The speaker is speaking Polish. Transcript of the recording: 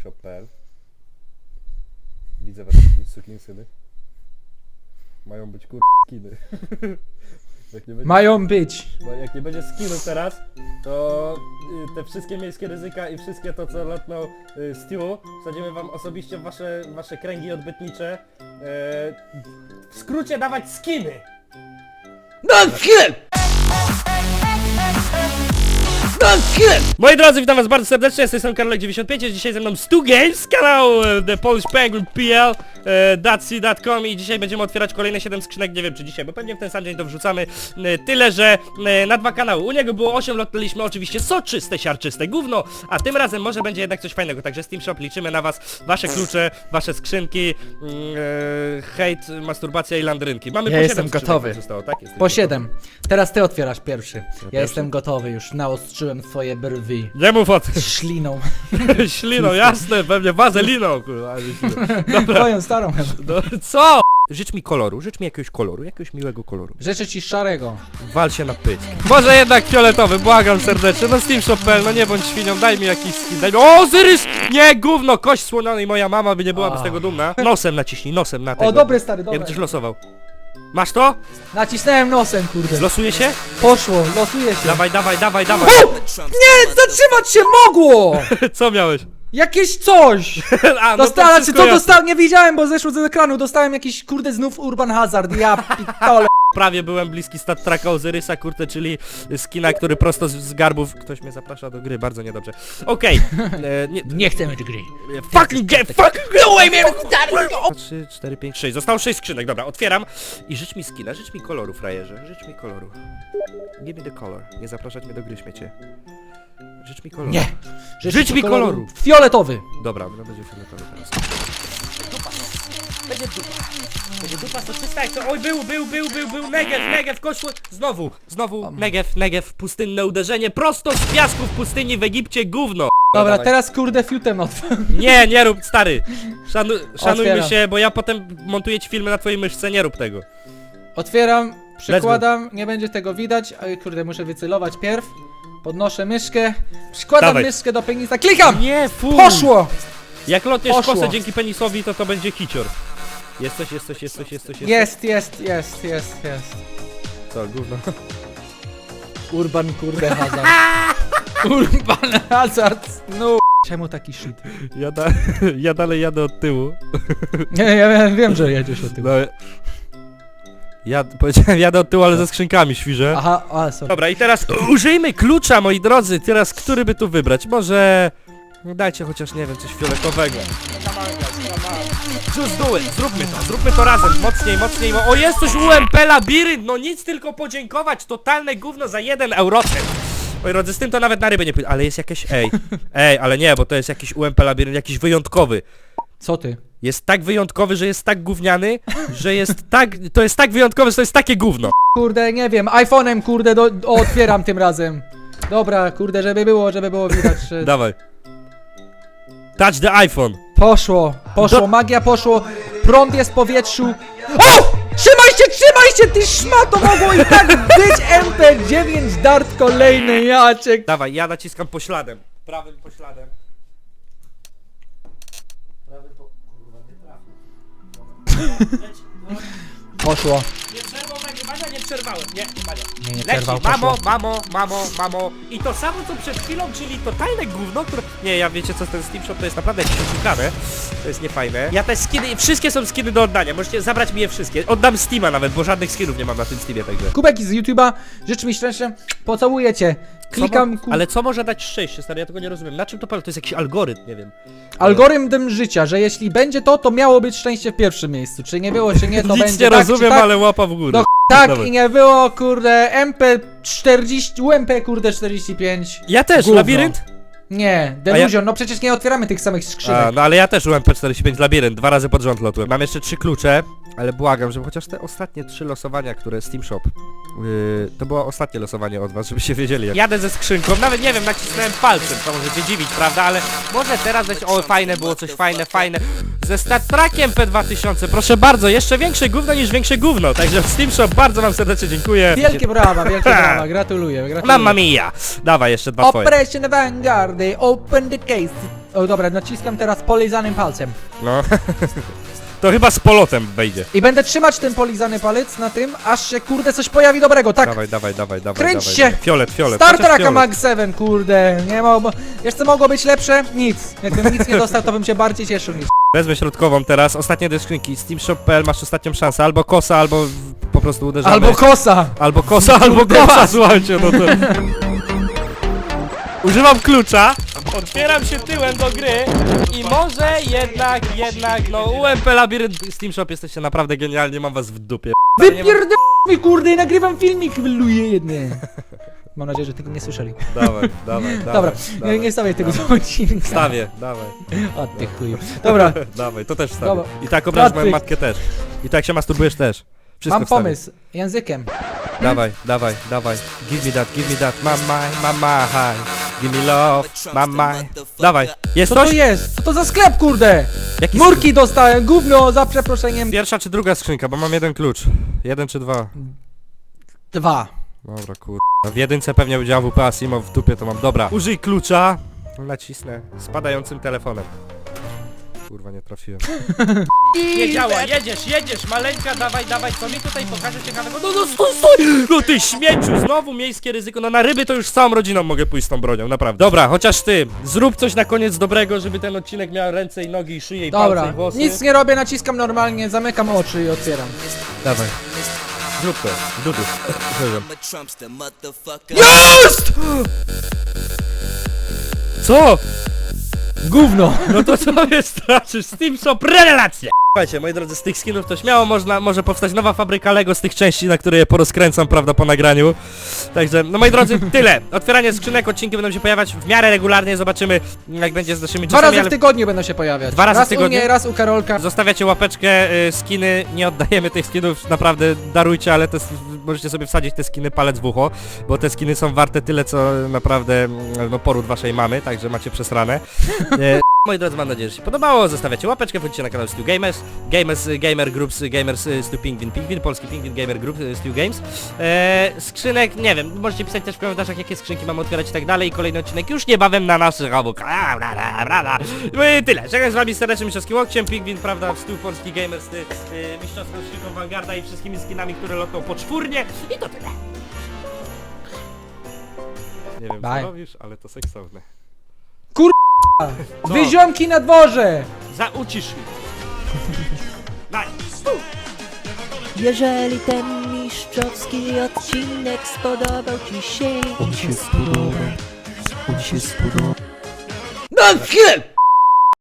steamshop.pl Widzę wasze sukinsyny. Mają być kur... skiny. jak, nie będzie, Mają być. bo jak nie będzie skinów teraz, to y, te wszystkie miejskie ryzyka i wszystkie to co lotną y, Stew, wsadzimy wam osobiście w wasze, wasze kręgi odbytnicze. E, w skrócie dawać skiny! No kill! Moi drodzy, witam was bardzo serdecznie, jestem Karolek95, jest dzisiaj ze mną Stu Games, kanał e, The Polish Penguin PL, e, datsy.com i dzisiaj będziemy otwierać kolejne 7 skrzynek, nie wiem czy dzisiaj, bo pewnie w ten sam dzień to wrzucamy, e, tyle, że e, na dwa kanały, u niego było 8, lotnęliśmy oczywiście soczyste, siarczyste gówno, a tym razem może będzie jednak coś fajnego, także Steam Shop liczymy na was, wasze klucze, wasze skrzynki, mm, e, hejt, masturbacja i landrynki. Mamy Ja po jestem 7 skrzynek, gotowy. Zostało, tak? Jesteś Po gotowy? 7. Teraz ty otwierasz pierwszy. Ja jestem gotowy już. Naostrzyłem swoje brwi. Nie mów o tym, Śliną. śliną, jasne, pewnie wazeliną, kurwa, ale śliną. Dobra. Starą chyba. No, co? Życz mi koloru, życz mi jakiegoś koloru, jakiegoś miłego koloru. Życzę ci szarego. Wal się na pysk. Może jednak fioletowy, błagam serdecznie. No Steam Shopel, no nie bądź świnią, daj mi jakiś skin, daj mi... O, Zyrys! Nie, gówno, kość słonionej, moja mama by nie byłaby z tego dumna. Nosem naciśnij, nosem na tego. O, dobry stary, Ja dobry. też losował. Masz to? Nacisnąłem nosem, kurde. Zlosuje się? Poszło, losuje się. Dawaj, dawaj, dawaj, dawaj. Nie, zatrzymać się mogło! Co miałeś? Jakieś coś! A, no to Dostałem, czy wszystko co jasne. dostałem? Nie widziałem, bo zeszło z ekranu. Dostałem jakiś, kurde, znów Urban Hazard. Ja pitole. Prawie byłem bliski stat tracka Ozyrysa, kurczę, czyli skina, który prosto z, z garbów... Ktoś mnie zaprasza do gry, bardzo niedobrze. Okej, e, nie, Nie chcemy tej gry. Fucking get, fucking go away, man! 3, 4, 5, 6. Zostało 6 skrzynek, dobra, otwieram. I życz mi skina, życz mi koloru, frajerze. Życz mi koloru. Give me the color. Nie zapraszać mnie do gry, śmiecie. Życz mi koloru. Nie. Życz mi koloru. Fioletowy. Dobra, no będzie fioletowy teraz. Będzie dupa. Będzie dupa, to czysta jak to... Oj, był, był, był, był, był, Negev, Negev, koszło... Znowu, znowu, Negev, Negev, pustynne uderzenie, prosto z piasków pustyni w Egipcie, gówno. Dobra, dawaj. teraz kurde fiutem otwieram. Nie, nie rób, stary. Szanu, szanujmy Otwieram. się, bo ja potem montuję ci filmy na twojej myszce, nie rób tego. Otwieram, przykładam, nie będzie tego widać, ale kurde, muszę wycelować pierw. Podnoszę myszkę, przykładam Dawaj. myszkę do penisa, klikam! Nie, fu! Poszło! Jak lotniesz Poszło. kosę dzięki penisowi, to to będzie kicior. Jest coś, jest coś, jest coś, jest coś, jest Jest, jest, jest. Co, gówno. Urban kurde hazard. Urban hazard, no. Czemu taki shit? Ja, da, ja dalej jadę od tyłu. Nie, ja wiem, że jedziesz o tym. No, ja powiedziałem jadę od tyłu, ale ze skrzynkami świże. Aha, a, sorry. Dobra, i teraz użyjmy klucza, moi drodzy. Teraz, który by tu wybrać? Może... no Dajcie chociaż, nie wiem, coś fioletowego. Just do it, zróbmy to, zróbmy to razem, mocniej, mocniej, mo- o jest coś UMP Labirynt, no nic tylko podziękować, totalne gówno za jeden eurocent. Moi drodzy, z tym to nawet na ryby nie pójdę, ale jest jakieś, ej, ej, ale nie, bo to jest jakiś UMP Labirynt, jakiś wyjątkowy. Co ty? Jest tak wyjątkowy, że jest tak gówniany, że jest tak, to jest tak wyjątkowy, że to jest takie gówno. Kurde, nie wiem, iPhone'em kurde do, o, otwieram tym razem. Dobra, kurde, żeby było, żeby było widać, że... Dawaj. Touch the iPhone. Poszło, poszło, Do- magia poszło, prąd jest w powietrzu. O! Trzymaj się, trzymaj się, ty szmato, mogło i tak być MP9 dart kolejny, Jaciek. Dawaj, ja naciskam pośladem. Prawym pośladem. Poszło. Nie przerwał nagrywania, nie przerwałem. Nie, chyba nie. Nie, nie Leci, przerwał, mamo, poszło. mamo, mamo, mamo. I to samo co przed chwilą, czyli totalne gówno, które... Nie, ja wiecie co, ten Steam Shop to jest naprawdę jakieś oszukane. To jest niefajne. Ja te skiny, wszystkie są skiny do oddania, możecie zabrać mi je wszystkie. Oddam Steama nawet, bo żadnych skinów nie mam na tym Steamie, także. Kubek z YouTube'a, życzę mi szczęście, pocałuję cię. Klikam, ku... Ale co może dać szczęście, stary? Ja tego nie rozumiem. Na czym to polega? To jest jakiś algorytm, nie wiem. Algorytm życia, że jeśli będzie to, to miało być szczęście w pierwszym miejscu. Czy nie było, czy nie, to Nic będzie nie tak, rozumiem, tak. ale łapa w górę. No, Tak Dawaj. i nie było, kurde, MP40, UMP, kurde, 45. Ja też, Gówno. labirynt? Nie, Delusion, no przecież nie otwieramy tych samych skrzynek. A, no ale ja też UMP45 labirynt, dwa razy pod rząd lotłem. Mam jeszcze trzy klucze, ale błagam, żeby chociaż te ostatnie trzy losowania, które Steam Shop, yy, to było ostatnie losowanie od was, żebyście wiedzieli. Jak... Jadę ze skrzynką, nawet nie wiem, nacisnąłem palcem, to może cię dziwić, prawda, ale może teraz coś, o fajne było, coś fajne, fajne. Ze Star Trekiem P2000, proszę bardzo, jeszcze większe gówno niż większe gówno, także Steam Shop, bardzo wam serdecznie dziękuję. Wielkie brawa, wielkie brawa, gratuluję, gratuluję. Mamma mia! Dawaj, jeszcze dwa twoje. Operation Vanguard, open the case. O dobra, naciskam teraz polizanym palcem. No. to chyba z polotem wejdzie. I będę trzymać ten polizany palec na tym, aż się kurde coś pojawi dobrego, tak. Dawaj, dawaj, dawaj, dawaj. Kręć dawaj, się! Fiolet, fiolet. Star chociaż fiolet. Mag 7, kurde, nie. Wiesz co mogło być lepsze? Nic. Jakbym nic nie dostał, to bym się bardziej cieszył niż... Wezmę środkową teraz, ostatnie dwie skrzynki. Steamshop.pl masz ostatnią szansę, albo kosa, albo po prostu uderzamy. Albo kosa! Albo kosa, albo kosa, słuchajcie, no to... Używam klucza, otwieram się tyłem do gry i może jednak, jednak, no UMP Labirynt Steam Shop jesteście naprawdę genialni, mam was w dupie. Wypierd... mi kurde i nagrywam filmik, wyluję jedny. Mam nadzieję, że tego nie słyszeli. Dawaj, dawaj, dawaj. Dobra, dawaj, nie, stawiaj tego do odcinka. Stawię, dawaj, O ty chuju. Dobra, dawaj, to też wstawię. Dobra. I tak obraź moją matkę też. I tak się masturbujesz też. Wszystko mam wstawię. pomysł. Językiem. Dawaj, dawaj, dawaj. Give me that, give me that, mama, mama, hi. Give me love, mama. Dawaj, jest Co to coś? jest? Co to za sklep, kurde? Jaki Murki dostałem, gówno, za przeproszeniem. Pierwsza czy druga skrzynka, bo mam jeden klucz. Jeden czy dwa. Dwa. Dobra, kur... W jedynce pewnie będzie AWP Asimo, w dupie to mam. Dobra, użyj klucza. Nacisnę spadającym telefonem. Kurwa, nie trafiłem. Nie działa, jedziesz, jedziesz, maleńka, dawaj, dawaj, co mi tutaj pokaże ciekawego? No, no, stój, stój! No ty śmieciu, znowu miejskie ryzyko, no na ryby to już z całą rodziną mogę pójść z tą bronią, naprawdę. Dobra, chociaż ty, zrób coś na koniec dobrego, żeby ten odcinek miał ręce i nogi i szyję i palce Dobra, i włosy. nic nie robię, naciskam normalnie, zamykam oczy i otwieram. Dawaj. Zrób to, dudu. I'm a Trumpster, motherfucker. Jest! Co? Gówno! No to sobie stracisz Steam Shop relacje! Słuchajcie, moi drodzy, z tych skinów to śmiało można, może powstać nowa fabryka Lego z tych części, na które je porozkręcam, prawda, po nagraniu. Także, no moi drodzy, tyle. Otwieranie skrzynek, odcinki będą się pojawiać w miarę regularnie, zobaczymy jak będzie z naszymi Dwa czasami, razy w ale tygodniu będą się pojawiać. Dwa razy raz w tygodniu? u mnie, raz u Karolka. Zostawiacie łapeczkę, y, skiny, nie oddajemy tych skinów, naprawdę darujcie, ale te, s- możecie sobie wsadzić te skiny palec w ucho, bo te skiny są warte tyle, co naprawdę, mm, no, poród waszej mamy, także macie przesrane. E, Moi drodzy, mam nadzieję, że się podobało. Zostawiacie łapeczkę, wchodzicie na kanał Stu Gamers, Gamers, y, Gamer Groups, y, Gamers, y, Stu Pingwin, Pingwin, Polski Pingwin, Gamer Group, Stu Games. E, skrzynek, nie wiem, możecie pisać też w komentarzach, jakie skrzynki mam otwierać i tak dalej. I kolejny odcinek już niebawem na naszych obok. No i tyle. Żegnam z wami serdecznie mistrzowskim łokciem, Pingwin, prawda, Stu Polski Gamers, y, y, mistrzowską skrzynką Vanguarda i wszystkimi skinami, które lotną poczwórnie. I to tyle. Nie wiem, Bye. co robisz, ale to seksowne. Co? Wyziomki na dworze! Zaucisz mi. Daj. Jeżeli ten mistrzowski odcinek spodobał Ci się, No chwilę!